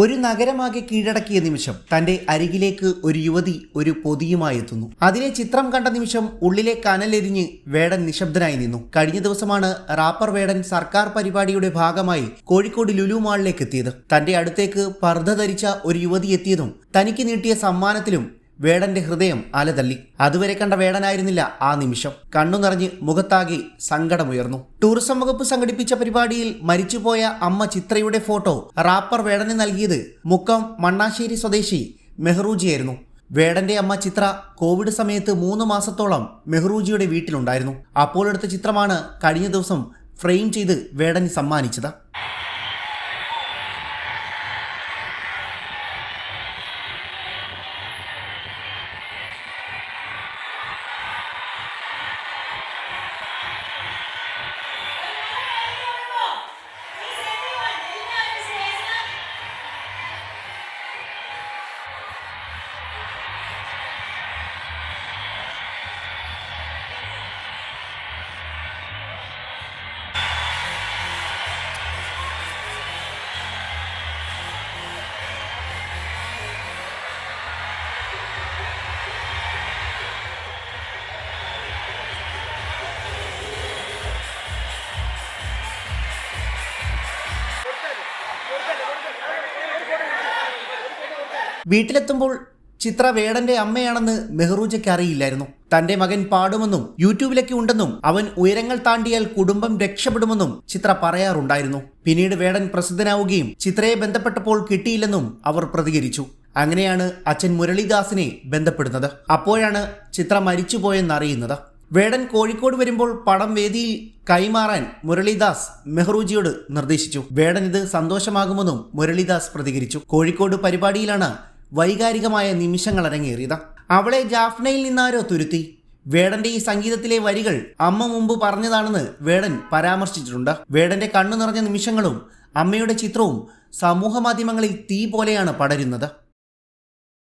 ഒരു നഗരമാകെ കീഴടക്കിയ നിമിഷം തന്റെ അരികിലേക്ക് ഒരു യുവതി ഒരു പൊതിയുമായി എത്തുന്നു. അതിലെ ചിത്രം കണ്ട നിമിഷം ഉള്ളിലെ കനലെരിഞ്ഞ് വേടൻ നിശബ്ദനായി നിന്നു. കഴിഞ്ഞ ദിവസമാണ് റാപ്പർ വേടൻ സർക്കാർ പരിപാടിയുടെ ഭാഗമായി കോഴിക്കോട് ലുലു മാളിലേക്ക് എത്തിയത്. തന്റെ അടുത്തേക്ക് പർദ്ധ ധരിച്ച ഒരു യുവതി എത്തിയതും തനിക്ക് നീട്ടിയ സമ്മാനത്തിലും വേടന്റെ ഹൃദയം അലതള്ളി അതുവരെ കണ്ട വേടനായിരുന്നില്ല ആ നിമിഷം. കണ്ണു നിറഞ്ഞ് മുഖത്താകെ സങ്കടമുയർന്നു. ടൂറിസം വകുപ്പ് സംഘടിപ്പിച്ച പരിപാടിയിൽ മരിച്ചുപോയ അമ്മ ചിത്രയുടെ ഫോട്ടോ റാപ്പർ വേടന് നൽകിയത് മുക്കം മണ്ണാശ്ശേരി സ്വദേശി മെഹ്റൂജിയായിരുന്നു. വേടന്റെ അമ്മ ചിത്ര കോവിഡ് സമയത്ത് മൂന്ന് മാസത്തോളം മെഹ്റൂജിയുടെ വീട്ടിലുണ്ടായിരുന്നു. അപ്പോൾ എടുത്ത ചിത്രമാണ് കഴിഞ്ഞ ദിവസം ഫ്രെയിം ചെയ്ത് വേടന് സമ്മാനിച്ചത്. വീട്ടിലെത്തുമ്പോൾ ചിത്ര വേടന്റെ അമ്മയാണെന്ന് മെഹ്റൂജയ്ക്ക് അറിയില്ലായിരുന്നു. തന്റെ മകൻ പാടുമെന്നും യൂട്യൂബിലൊക്കെ ഉണ്ടെന്നും അവൻ ഉയരങ്ങൾ താണ്ടിയാൽ കുടുംബം രക്ഷപ്പെടുമെന്നും ചിത്ര പറയാറുണ്ടായിരുന്നു. പിന്നീട് വേടൻ പ്രസിദ്ധനാവുകയും ചിത്രയെ ബന്ധപ്പെട്ടപ്പോൾ കിട്ടിയില്ലെന്നും അവർ പ്രതികരിച്ചു. അങ്ങനെയാണ് അച്ഛൻ മുരളീദാസിനെ ബന്ധപ്പെടുന്നത്. അപ്പോഴാണ് ചിത്ര മരിച്ചുപോയെന്നറിയുന്നത്. വേടൻ കോഴിക്കോട് വരുമ്പോൾ പടം വേദിയിൽ കൈമാറാൻ മുരളീദാസ് മെഹ്റൂജിയോട് നിർദ്ദേശിച്ചു. വേടൻ ഇത് സന്തോഷമാകുമെന്നും മുരളീദാസ് പ്രതികരിച്ചു. കോഴിക്കോട് പരിപാടിയിലാണ് വൈകാരികമായ നിമിഷങ്ങൾ അരങ്ങേറിയത്. അവളെ ജാഫ്നയിൽ നിന്നാരോ തുരുത്തി? വേടന്റെ ഈ സംഗീതത്തിലെ വരികൾ അമ്മ മുമ്പ് പറഞ്ഞതാണെന്ന് വേടൻ പരാമർശിച്ചിട്ടുണ്ട്. വേടന്റെ കണ്ണു നിറഞ്ഞ നിമിഷങ്ങളും അമ്മയുടെ ചിത്രവും സമൂഹ മാധ്യമങ്ങളിൽ തീ പോലെയാണ് പടരുന്നത്.